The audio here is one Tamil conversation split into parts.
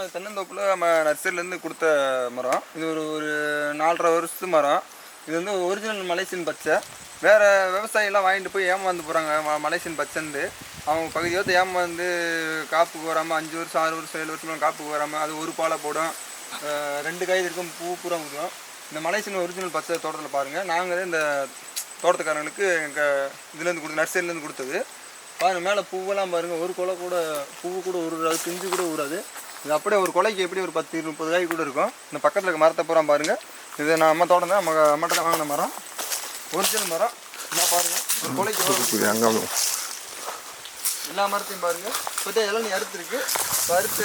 நம்ம தென்னந்தோப்பில் நம்ம நர்சரிலேருந்து கொடுத்த மரம். இது ஒரு ஒரு நாலரை வருஷத்து மரம். இது வந்து ஒரிஜினல் மலேசியன் பச்சை. வேறு விவசாயிலாம் வாங்கிட்டு போய் ஏமாந்து போகிறாங்க மலேசியன் பச்சைந்து அவங்க பகுதியோத்து ஏமாந்து காப்புக்கு வராமல் அஞ்சு வருஷம் ஆறு வருஷம் ஏழு வருஷம் காப்புக்கு வராமல் அது ஒரு பாலை போடும். ரெண்டு காய் இருக்கும் பூ பூரா ஊதும். இந்த மலேசியன் ஒரிஜினல் பச்சை தோட்டத்தில் பாருங்கள் நாங்களே இந்த தோட்டத்துக்காரங்களுக்கு எங்கள் இதுலேருந்து கொடுத்து நர்சரிலேருந்து கொடுத்தது. பாருங்கள் மேலே பூவெல்லாம் பாருங்கள் ஒரு கொலை கூட பூவு கூட உருறாது பிஞ்சு கூட உருறாது இது அப்படியே ஒரு கொலைக்கு எப்படி ஒரு பத்து முப்பது காய் கூட இருக்கும். இந்த பக்கத்தில் இருக்க மரத்தை பூரா பாருங்க. இது நான் அம்மா தோட்டம் தான். நம்ம அம்மாட்ட வாங்கின மரம். ஒரிஜினல் மரம். என்ன பாருங்க. ஒரு கொலைக்கு அங்கே எல்லா மரத்தையும் பாருங்க. இப்போ இளநீ அறுத்துருக்கு. இப்போ அறுத்து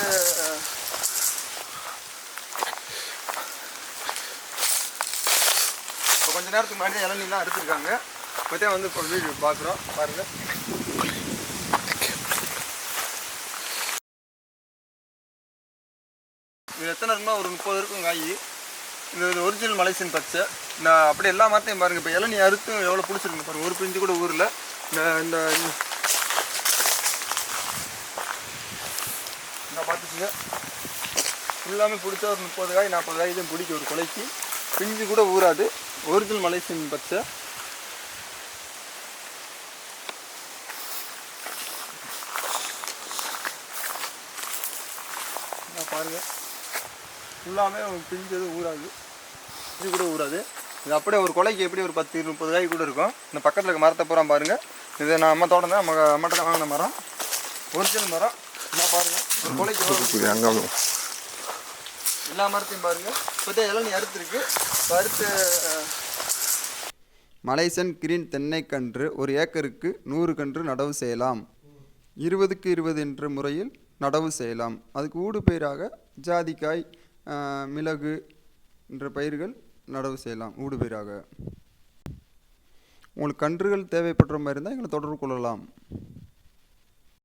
இப்போ கொஞ்ச நேரத்துக்கு முன்னாடி இளநீலாம் அறுத்துருக்காங்க. இப்போ வந்து இப்போ வீடியோ பார்க்குறோம் பாருங்க. இது எத்தனை இருக்குன்னா ஒரு முப்பது இருக்கும் காய். இது இது ஒரிஜினல் மலேசியன் பச்சை. நான் அப்படியே எல்லா மரத்தையும் பாருங்கள் இப்போ இளநீ அறுத்தும் எவ்வளோ பிடிச்சிருக்கு பாருங்க. ஒரு பிஞ்சு கூட ஊரில் இந்த இந்த நான் பார்த்துச்சுங்க ஃபுல்லாமே பிடிச்சா ஒரு முப்பது காய் நாற்பது காய் தான் பிடிக்கும் ஒரு கொலைக்கு. பிஞ்சு கூட ஊறாது. ஒரிஜினல் மலேசியன் பச்சை. நான் ஃபுல்லாமே பிஞ்சு எதுவும் ஊறாது. பிஞ்சு கூட ஊறாது. இது அப்படியே ஒரு கொலைக்கு எப்படி ஒரு பத்து முப்பது காய் கூட இருக்கும். இந்த பக்கத்தில் இருக்க மரத்தை பூரா பாருங்க. இது நான் அம்மா தோட்டம் தான். நம்ம அம்மாட்ட தான் வாங்கின மரம். ஒரிஜினல் மரம். நான் பாருங்க. ஒரு கொலைக்கு அங்கே எல்லா மரத்தையும் பாருங்க. இப்போ இளநீ அறுத்துருக்கு. அறுத்து அஹ், மலேசியன் கிரீன் தென்னைக்கன்று ஒரு ஏக்கருக்கு நூறு கன்று நடவு செய்யலாம். இருபதுக்கு இருபது என்ற முறையில் நடவு செய்யலாம். அதுக்கு ஊடு பயிராக ஜாதிக்காய் மிளகு என்ற பயிர்கள் நடவு செய்யலாம் ஊடுபயிராக. உங்களுக்கு கன்றுகள் தேவைப்படுற மாதிரி இருந்தால் எங்களை தொடர்பு கொள்ளலாம்.